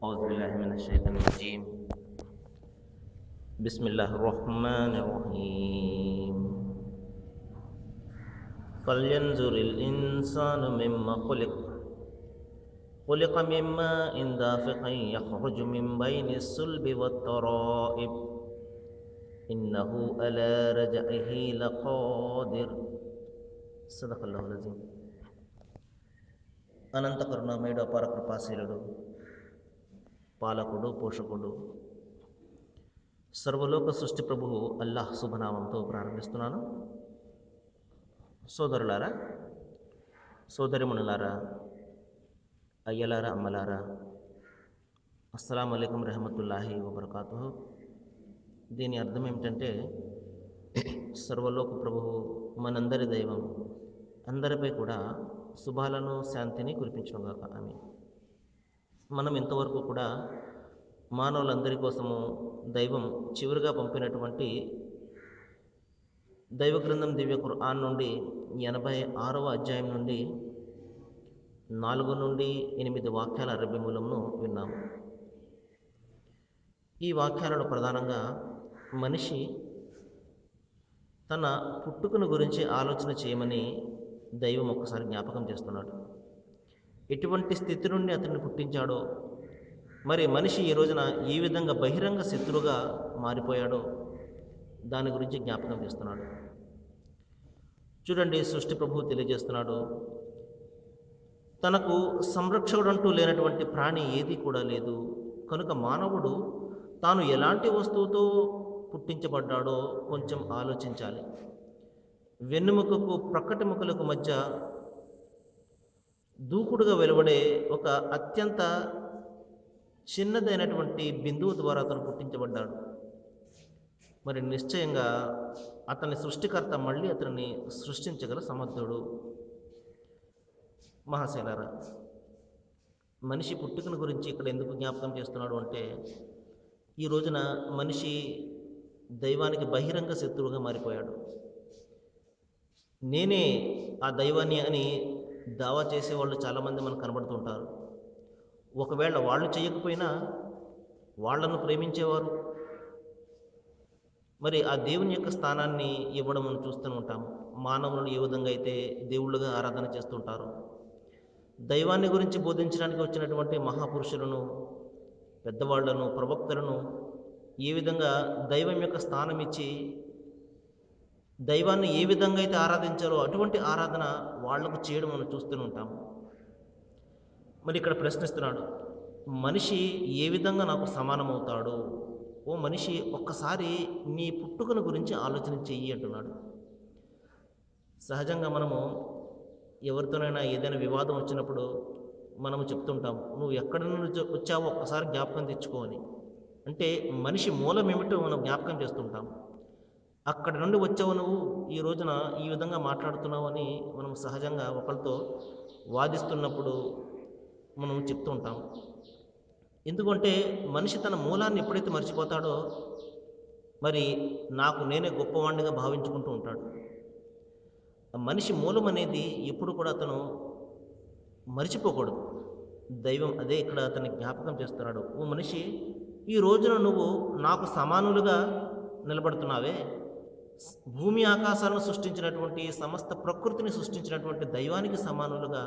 أعوذ بالله من الشيطان الرجيم بسم الله الرحمن الرحيم فلينظر الإنسان مما خلق خلق من ماء دافق يخرج من بين الصلب والترائب إنه على رجعه لقادر صدق الله العظيم అనంత కరుణామయుడు అపార కృపాశీలుడు పాలకుడు పోషకుడు. సర్వలోక సృష్టి ప్రభువు అల్లాహ్ శుభనామంతో ప్రారంభిస్తున్నాను. సోదరులారా సోదరిమణులారా అయ్యలారా అమ్మలారా అస్సలం అయికం రహమతుల్లాహి వబర్కాతు దీని అర్థం ఏమిటంటే సర్వలోక ప్రభువు మనందరి దైవం అందరిపై కూడా శుభాలను శాంతిని కురిపించడంగాక ఆమె మనం ఇంతవరకు కూడా మానవులందరి కోసము దైవం చివరిగా పంపినటువంటి దైవ గ్రంథం దివ్య ఖుర్ఆన్ నుండి ఎనభై ఆరవ అధ్యాయం నుండి నాలుగు నుండి ఎనిమిది వాక్యాల అరబి మూలంను విన్నాము. ఈ వాక్యాలను ప్రధానంగా మనిషి తన పుట్టుకను గురించి ఆలోచన చేయమని దైవం ఒక్కసారి జ్ఞాపకం చేస్తున్నాడు. ఎటువంటి స్థితి నుండి అతన్ని పుట్టించాడో? మరి మనిషి ఈ రోజున ఏ విధంగా బహిరంగ శత్రువుగా మారిపోయాడో? దాని గురించి జ్ఞాపకం చేస్తున్నాడు. చూడండి సృష్టి ప్రభువు తెలియజేస్తున్నాడు. తనకు సంరక్షకుడంటూ లేనటువంటి ప్రాణి ఏది కూడా లేదు. కనుక మానవుడు తాను ఎలాంటి వస్తువుతో పుట్టించబడ్డాడో కొంచెం ఆలోచించాలి. వెన్నుముకకు ప్రక్కటిముకలకు మధ్య దూకుడుగా వెలువడే ఒక అత్యంత చిన్నదైనటువంటి బిందువు ద్వారా అతను పుట్టించబడ్డాడు. మరి నిశ్చయంగా అతని సృష్టికర్త మళ్ళీ అతనిని సృష్టించగల సమర్థుడు మహాశైలారా. మనిషి పుట్టుకను గురించి ఇక్కడ ఎందుకు జ్ఞాపకం చేస్తున్నాడు అంటే ఈ రోజున మనిషి దైవానికి బహిరంగ శత్రువుగా మారిపోయాడు. నేనే ఆ దైవాన్ని అని దావా చేసే వాళ్ళు చాలామంది మనకు కనబడుతుంటారు ఒకవేళ వాళ్ళు చేయకపోయినా వాళ్ళను ప్రేమించేవారు. మరి ఆ దేవుని యొక్క స్థానాన్ని ఇవ్వడం మనం చూస్తూనే ఉంటాం మానవులను ఏ విధంగా అయితే దేవుళ్ళుగా ఆరాధన చేస్తుంటారు దైవాన్ని గురించి బోధించడానికి వచ్చినటువంటి మహాపురుషులను పెద్దవాళ్ళను ప్రవక్తలను ఏ విధంగా దైవం యొక్క స్థానం ఇచ్చి దైవాన్ని ఏ విధంగా అయితే ఆరాధించారో అటువంటి ఆరాధన వాళ్ళకు చేయడం మనం చూస్తూనే ఉంటాం. మరి ఇక్కడ ప్రశ్నిస్తున్నాడు మనిషి ఏ విధంగా నాకు సమానమవుతాడు? ఓ మనిషి ఒక్కసారి నీ పుట్టుకను గురించి ఆలోచన చెయ్యి అంటున్నాడు. సహజంగా మనము ఎవరితోనైనా ఏదైనా వివాదం వచ్చినప్పుడు మనము చెప్తుంటాం నువ్వు ఎక్కడి నుంచి వచ్చావో ఒక్కసారి జ్ఞాపకం తెచ్చుకో అని. అంటే మనిషి మూలం ఏమిటో మనం జ్ఞాపకం చేస్తుంటాం. అక్కడి నుండి వచ్చావు నువ్వు ఈ రోజున ఈ విధంగా మాట్లాడుతున్నావు అని మనం సహజంగా ఒకరితో వాదిస్తున్నప్పుడు మనం చెప్తూ ఉంటాం. ఎందుకంటే మనిషి తన మూలాన్ని ఎప్పుడైతే మర్చిపోతాడో మరి నాకు నేనే గొప్పవాణ్ణిగా భావించుకుంటూ ఉంటాడు. మనిషి మూలం అనేది ఎప్పుడు కూడా అతను మర్చిపోకూడదు. దైవం అదే ఇక్కడ అతన్ని జ్ఞాపకం చేస్తున్నాడు. ఓ మనిషి ఈ రోజున నువ్వు నాకు సమానులుగా నిలబడుతున్నావే భూమి ఆకాశాలను సృష్టించినటువంటి సమస్త ప్రకృతిని సృష్టించినటువంటి దైవానికి సమానులుగా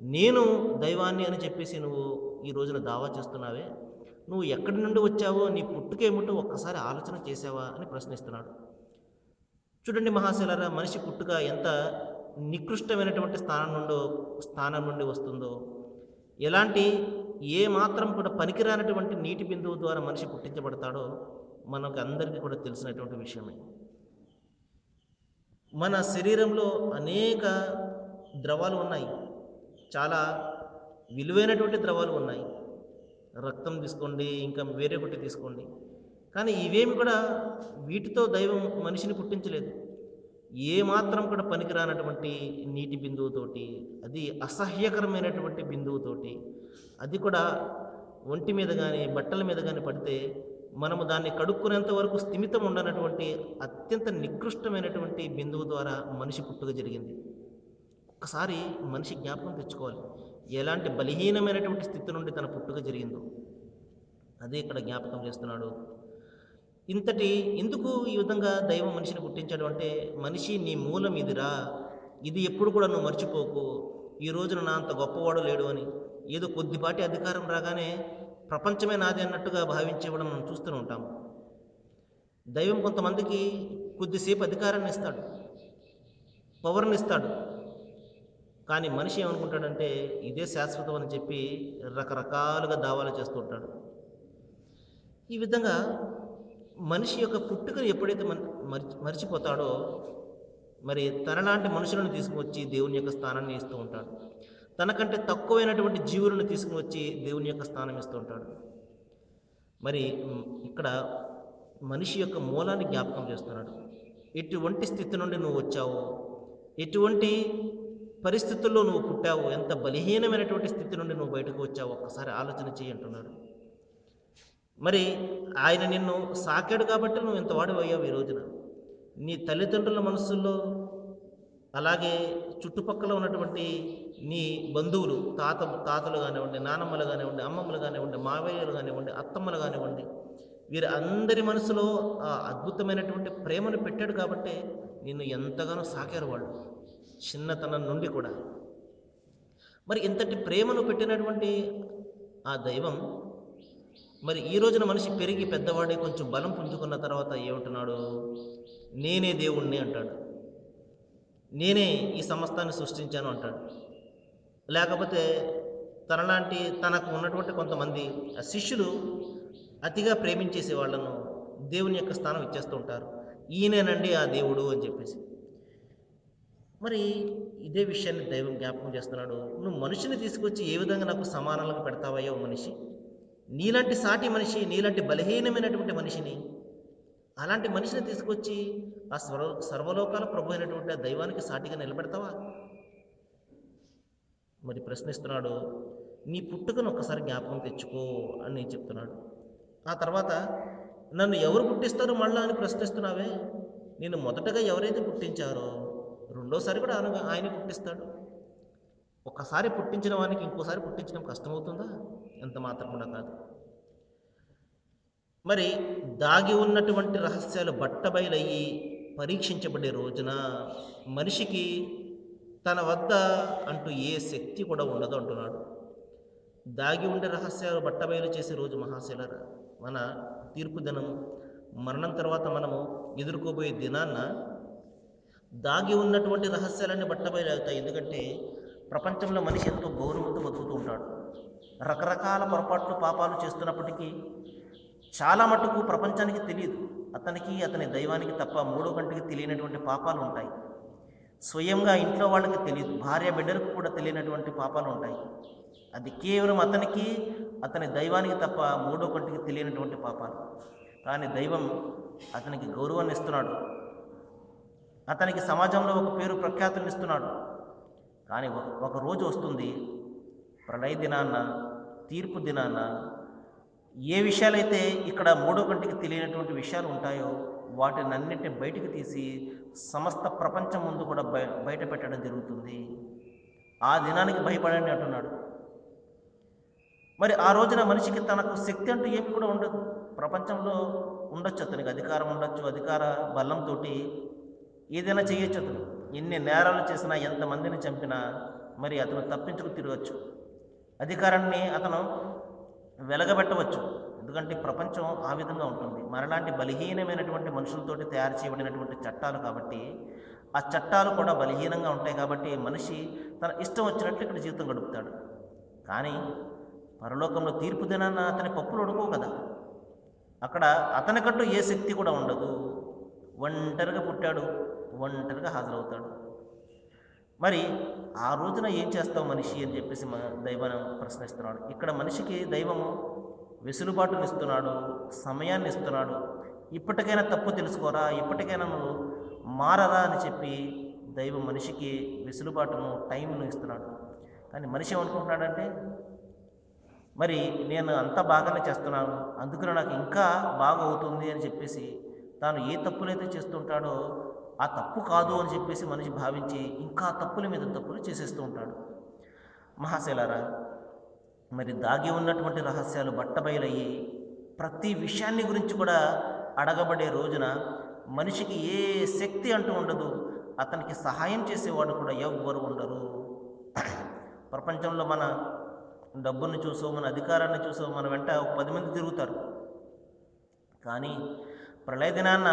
నేను దైవాన్ని అని చెప్పేసి నువ్వు ఈ రోజున దావా చేస్తున్నావే. నువ్వు ఎక్కడి నుండి వచ్చావో నీ పుట్టుకేమిటో ఒక్కసారి ఆలోచన చేసావా అని ప్రశ్నిస్తున్నాడు. చూడండి మహాశలరా మనిషి పుట్టుక ఎంత నికృష్టమైనటువంటి స్థానం నుండో స్థానం నుండి వస్తుందో. ఎలాంటి ఏ మాత్రం కూడా పనికిరానటువంటి నీటి బిందువు ద్వారా మనిషి పుట్టించబడతాడో మనకు అందరికీ కూడా తెలిసినటువంటి విషయమే. మన శరీరంలో అనేక ద్రవాలు ఉన్నాయి. చాలా విలువైనటువంటి ద్రవాలు ఉన్నాయి. రక్తం తీసుకోండి ఇంకా వేరే ఒకటి తీసుకోండి. కానీ ఇవేమి కూడా వీటితో దైవం మనిషిని పుట్టించలేదు. ఏ మాత్రం కూడా పనికిరానటువంటి నీటి బిందువుతోటి అది అసహ్యకరమైనటువంటి బిందువుతోటి అది కూడా ఒంటి మీద కానీ బట్టల మీద కానీ పడితే మనము దాన్ని కడుక్కునేంత వరకు స్థిమితం ఉండనటువంటి అత్యంత నికృష్టమైనటువంటి బిందువు ద్వారా మనిషి పుట్టుక జరిగింది. ఒకసారి మనిషి జ్ఞాపకం తెచ్చుకోవాలి. ఎలాంటి బలహీనమైనటువంటి స్థితి నుండి తన పుట్టుక జరిగిందో. అదే ఇక్కడ జ్ఞాపకం చేస్తున్నాడు. ఇంతటి ఎందుకు ఈ విధంగా దైవం మనిషిని పుట్టించాడు అంటే మనిషి నీ మూలం ఇదిరా. ఇది ఎప్పుడు కూడా నువ్వు మర్చిపోకు. ఈ రోజున నా అంత గొప్పవాడు లేడు అని. ఏదో కొద్దిపాటి అధికారం రాగానే ప్రపంచమే నాది అన్నట్టుగా భావించేవాడు మనం చూస్తూనే ఉంటాం. దైవం కొంతమందికి కొద్దిసేపు అధికారాన్ని ఇస్తాడు పవర్ని ఇస్తాడు. కానీ మనిషి ఏమనుకుంటాడంటే ఇదే శాశ్వతం అని చెప్పి రకరకాలుగా దావాలు చేస్తూ ఉంటాడు. ఈ విధంగా మనిషి యొక్క పుట్టుకను ఎప్పుడైతే మన మర్చి మర్చిపోతాడో మరి తనలాంటి మనుషులను తీసుకువచ్చి దేవుని యొక్క స్థానాన్ని ఇస్తూ ఉంటాడు. తనకంటే తక్కువైనటువంటి జీవులను తీసుకుని వచ్చి దేవుని యొక్క స్థానం ఇస్తూ ఉంటాడు. మరి ఇక్కడ మనిషి యొక్క మూలాన్ని జ్ఞాపకం చేస్తున్నాడు. ఎటువంటి స్థితి నుండి నువ్వు వచ్చావో? ఎటువంటి పరిస్థితుల్లో నువ్వు పుట్టావు? ఎంత బలహీనమైనటువంటి స్థితి నుండి నువ్వు బయటకు వచ్చావు? ఒక్కసారి ఆలోచన చేయి అంటున్నాడు. మరి ఆయన నిన్ను సాకాడు కాబట్టి నువ్వు ఇంత వాడు అయ్యావు ఈ రోజున. నీ తల్లిదండ్రుల మనస్సుల్లో అలాగే చుట్టుపక్కల ఉన్నటువంటి నీ బంధువులు తాత తాతలు కానివ్వండి నానమ్మలు కానివ్వండి అమ్మమ్మలు కానివ్వండి మావయ్యలు కానివ్వండి అత్తమ్మలు కానివ్వండి వీరి అందరి మనసులో ఆ అద్భుతమైనటువంటి ప్రేమను పెట్టాడు కాబట్టి నిన్ను ఎంతగానో సాకారు వాళ్ళు చిన్నతనం నుండి కూడా. మరి ఇంతటి ప్రేమను పెట్టినటువంటి ఆ దైవం మరి ఈ రోజున మనిషి పెరిగి పెద్దవాడి కొంచెం బలం పుంజుకున్న తర్వాత ఏమంటున్నాడు? నేనే దేవుణ్ణి అంటాడు. నేనే ఈ సమస్తాన్ని సృష్టించాను అంటాడు. లేకపోతే తనలాంటి తనకు ఉన్నటువంటి కొంతమంది ఆ శిష్యులు అతిగా ప్రేమించేసే వాళ్ళను దేవుని యొక్క స్థానం ఇచ్చేస్తూ ఉంటారు. ఈయనేనండి ఆ దేవుడు అని చెప్పేసి. మరి ఇదే విషయాన్ని దైవం జ్ఞాపకం చేస్తున్నాడు. నువ్వు మనిషిని తీసుకొచ్చి ఏ విధంగా నాకు సమానాలకు పెడతావయ్యో మనిషి? నీలాంటి సాటి మనిషి నీలాంటి బలహీనమైనటువంటి మనిషిని అలాంటి మనిషిని తీసుకొచ్చి ఆ సర్వ సర్వలోకాల ప్రభు అయినటువంటి ఆ దైవానికి సాటిగా నిలబెడతావా? మరి ప్రశ్నిస్తున్నాడు నీ పుట్టుకను ఒక్కసారి జ్ఞాపకం తెచ్చుకో అని నేను చెప్తున్నాడు. ఆ తర్వాత నన్ను ఎవరు పుట్టిస్తారు మళ్ళా? అని ప్రశ్నిస్తున్నావే. నేను మొదటగా ఎవరైతే పుట్టించారో రెండోసారి కూడా ఆయన ఆయనే పుట్టిస్తాడు. ఒక్కసారి పుట్టించిన వానికి ఇంకోసారి పుట్టించడం కష్టమవుతుందా? ఎంత మాత్రం కూడా కాదు. మరి దాగి ఉన్నటువంటి రహస్యాలు బట్టబయలయ్యి పరీక్షించబడే రోజున మనిషికి తన వద్ద అంటూ ఏ శక్తి కూడా ఉండదు అంటున్నాడు. దాగి ఉండే రహస్యాలు బట్టబయలు చేసే రోజు మహాశిలరా మన తీర్పు దినం మరణం తర్వాత మనము ఎదుర్కోబోయే దినాన్న దాగి ఉన్నటువంటి రహస్యాలన్నీ బట్టబయలు అవుతాయి. ఎందుకంటే ప్రపంచంలో మనిషి ఎంతో గౌరవంతో బతుకుతూ ఉంటాడు. రకరకాల పొరపాట్లు పాపాలు చేస్తున్నప్పటికీ చాలా మటుకు ప్రపంచానికి తెలియదు. అతనికి అతని దైవానికి తప్ప మూడో కంటికి తెలియనటువంటి పాపాలు ఉంటాయి. స్వయంగా ఇంట్లో వాళ్ళకి తెలియదు భార్య బిడ్డలకు కూడా తెలియనటువంటి పాపాలు ఉంటాయి. అది కేవలం అతనికి అతని దైవానికి తప్ప మూడో కంటికి తెలియనటువంటి పాపాలు. కానీ దైవం అతనికి గౌరవాన్ని ఇస్తున్నాడు. అతనికి సమాజంలో ఒక పేరు ప్రఖ్యాతులు ఇస్తున్నాడు. కానీ ఒక రోజు వస్తుంది ప్రళయ దినాన్న తీర్పు దినాన్న ఏ విషయాలైతే ఇక్కడ మూడో కంటికి తెలియనటువంటి విషయాలు ఉంటాయో వాటిని అన్నింటిని బయటికి తీసి సమస్త ప్రపంచం ముందు కూడా బయట పెట్టడం జరుగుతుంది. ఆ దినానికి భయపడండి అంటున్నాడు. మరి ఆ రోజున మనిషికి తనకు శక్తి అంటూ ఏమి కూడా ఉండదు. ప్రపంచంలో ఉండొచ్చు అతనికి అధికారం ఉండొచ్చు అధికార బలంతో ఏదైనా చేయొచ్చు అతను. ఎన్ని నేరాలు చేసినా ఎంతమందిని చంపినా మరి అతను తప్పించుకు తిరగచ్చు. అధికారాన్ని అతను వెలగబెట్టవచ్చు. ఎందుకంటే ప్రపంచం ఆ విధంగా ఉంటుంది. మనలాంటి బలహీనమైనటువంటి మనుషులతోటి తయారు చేయబడినటువంటి చట్టాలు కాబట్టి ఆ చట్టాలు కూడా బలహీనంగా ఉంటాయి కాబట్టి మనిషి తన ఇష్టం వచ్చినట్లు ఇక్కడ జీవితం గడుపుతాడు. కానీ పరలోకంలో తీర్పు దినాన్న అతని పప్పులు ఉడుకోవు కదా. అక్కడ అతనికంటూ ఏ శక్తి కూడా ఉండదు. ఒంటరిగా పుట్టాడు ఒంటరిగా హాజరవుతాడు. మరి ఆ రోజున ఏం చేస్తావు మనిషి అని చెప్పేసి మన దైవం ప్రశ్నిస్తున్నాడు. ఇక్కడ మనిషికి దైవము వెసులుబాటుని ఇస్తున్నాడు సమయాన్ని ఇస్తున్నాడు. ఇప్పటికైనా తప్పు తెలుసుకోరా? ఇప్పటికైనా నువ్వు మారరా అని చెప్పి దైవం మనిషికి వెసులుబాటును టైంను ఇస్తున్నాడు. కానీ మనిషి ఏమనుకుంటున్నాడంటే మరి నేను అంతా బాగానే చేస్తున్నాను అందుకని నాకు ఇంకా బాగా అవుతుంది అని చెప్పేసి తాను ఏ తప్పులైతే చేస్తుంటాడో ఆ తప్పు కాదు అని చెప్పేసి మనిషి భావించి ఇంకా తప్పుల మీద తప్పులు చేసేస్తూ ఉంటాడు. మహాశైలారా మరి దాగి ఉన్నటువంటి రహస్యాలు బట్టబయలయ్యి ప్రతి విషయాన్ని గురించి కూడా అడగబడే రోజున మనిషికి ఏ శక్తి అంటూ ఉండదు. అతనికి సహాయం చేసేవాడు కూడా ఎవ్వరు ఉండరు. ప్రపంచంలో మన డబ్బుని చూసో మన అధికారాన్ని చూసో మన వెంట పది మంది తిరుగుతారు. కానీ ప్రళయ దినాన్న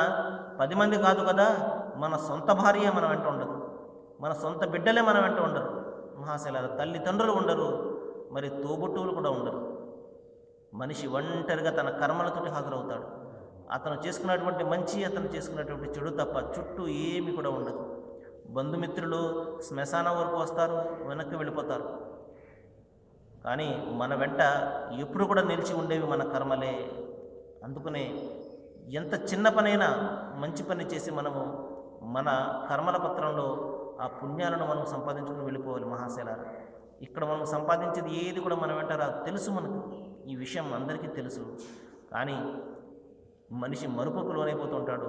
పది మంది కాదు కదా మన సొంత భార్య మన వెంట ఉండదు. మన సొంత బిడ్డలే మన వెంట ఉండరు. మహాశైలాల తల్లిదండ్రులు ఉండరు మరి తోబుట్టువులు కూడా ఉండరు. మనిషి ఒంటరిగా తన కర్మలతోటి హాజరవుతాడు. అతను చేసుకున్నటువంటి మంచి అతను చేసుకున్నటువంటి చెడు తప్ప చుట్టూ ఏమి కూడా ఉండదు. బంధుమిత్రులు శ్మశానం వరకు వస్తారు వెనక్కి వెళ్ళిపోతారు. కానీ మన వెంట ఎప్పుడు కూడా నిలిచి ఉండేవి మన కర్మలే. అందుకనే ఎంత చిన్న పనైనా మంచి పని చేసి మనము మన కర్మల పత్రంలో ఆ పుణ్యాలను మనం సంపాదించుకుని వెళ్ళిపోవాలి మహాశైలారు. ఇక్కడ మనం సంపాదించేది ఏది కూడా మన వెంట రాదు. తెలుసు మనకు. ఈ విషయం అందరికీ తెలుసు. కానీ మనిషి మరుపుకు లోనైపోతుంటాడు.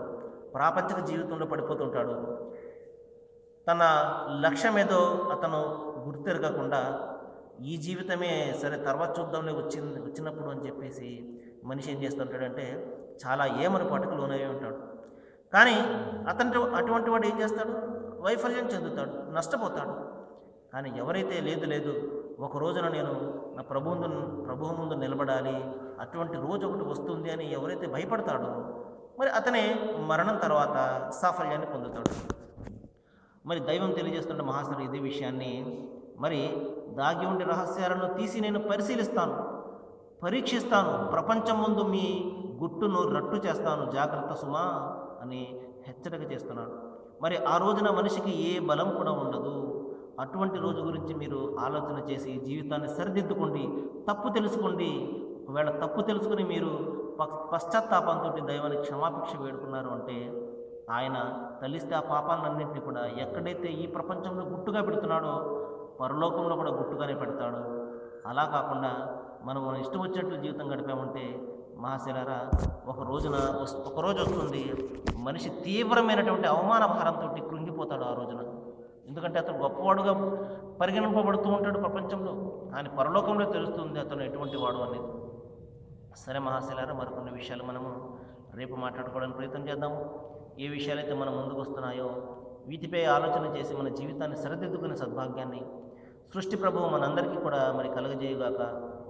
ప్రాపంచిక జీవితంలో పడిపోతుంటాడు. తన లక్ష్యం ఏదో అతను గుర్తెరగకుండా ఈ జీవితమే సరే తర్వాత చూద్దాంలే వచ్చింది వచ్చినప్పుడు అని చెప్పేసి మనిషి ఏం చేస్తుంటాడంటే చాలా ఏమనుపాటుకు లోనై ఉంటాడు. కానీ అతను అటువంటి వాడు ఏం చేస్తాడు? వైఫల్యం చెందుతాడు నష్టపోతాడు. కానీ ఎవరైతే లేదు లేదు ఒక రోజున నేను నా ప్రభు ముందు ప్రభువు ముందు నిలబడాలి అటువంటి రోజు ఒకటి వస్తుంది అని ఎవరైతే భయపడతాడో మరి అతనే మరణం తర్వాత సాఫల్యాన్ని పొందుతాడు. మరి దైవం తెలియజేస్తున్న మహాశరు ఇదే విషయాన్ని మరి దాగి ఉండే రహస్యాలను తీసి నేను పరిశీలిస్తాను పరీక్షిస్తాను ప్రపంచం ముందు మీ గుట్టును రట్టు చేస్తాను. జాగ్రత్త సుమా. అని హెచ్చరిక చేస్తున్నాడు. మరి ఆ రోజున మనిషికి ఏ బలం కూడా ఉండదు. అటువంటి రోజు గురించి మీరు ఆలోచన చేసి జీవితాన్ని సరిదిద్దుకోండి తప్పు తెలుసుకోండి. ఒకవేళ తప్పు తెలుసుకుని మీరు పశ్చాత్తాపంతో దైవానికి క్షమాపేక్ష వేడుకున్నారు అంటే ఆయన తలిస్తే ఆ పాపాలన్నింటినీ కూడా ఎక్కడైతే ఈ ప్రపంచంలో గుట్టుగా పెడుతున్నాడో పరలోకంలో కూడా గుట్టుగానే పెడతాడు. అలా కాకుండా మనం ఇష్టం వచ్చినట్లు జీవితం గడిపామంటే మహాశిలారా ఒక రోజున ఒక రోజు వస్తుంది. మనిషి తీవ్రమైనటువంటి అవమాన భారంతో కృంగిపోతాడు ఆ రోజున. ఎందుకంటే అతను గొప్పవాడుగా పరిగణింపబడుతూ ఉంటాడు ప్రపంచంలో. కానీ పరలోకంలో తెలుస్తుంది అతను ఎటువంటి వాడు అనేది. సరే మహాశిలారా మరికొన్ని విషయాలు మనము రేపు మాట్లాడుకోవడానికి ప్రయత్నం చేద్దాము. ఏ విషయాలైతే మన ముందుకు వస్తున్నాయో వీటిపై ఆలోచన చేసి మన జీవితాన్ని సరిదిద్దుకునే సద్భాగ్యాన్ని సృష్టి ప్రభువు మనందరికీ కూడా మరి కలగజేయుగాక.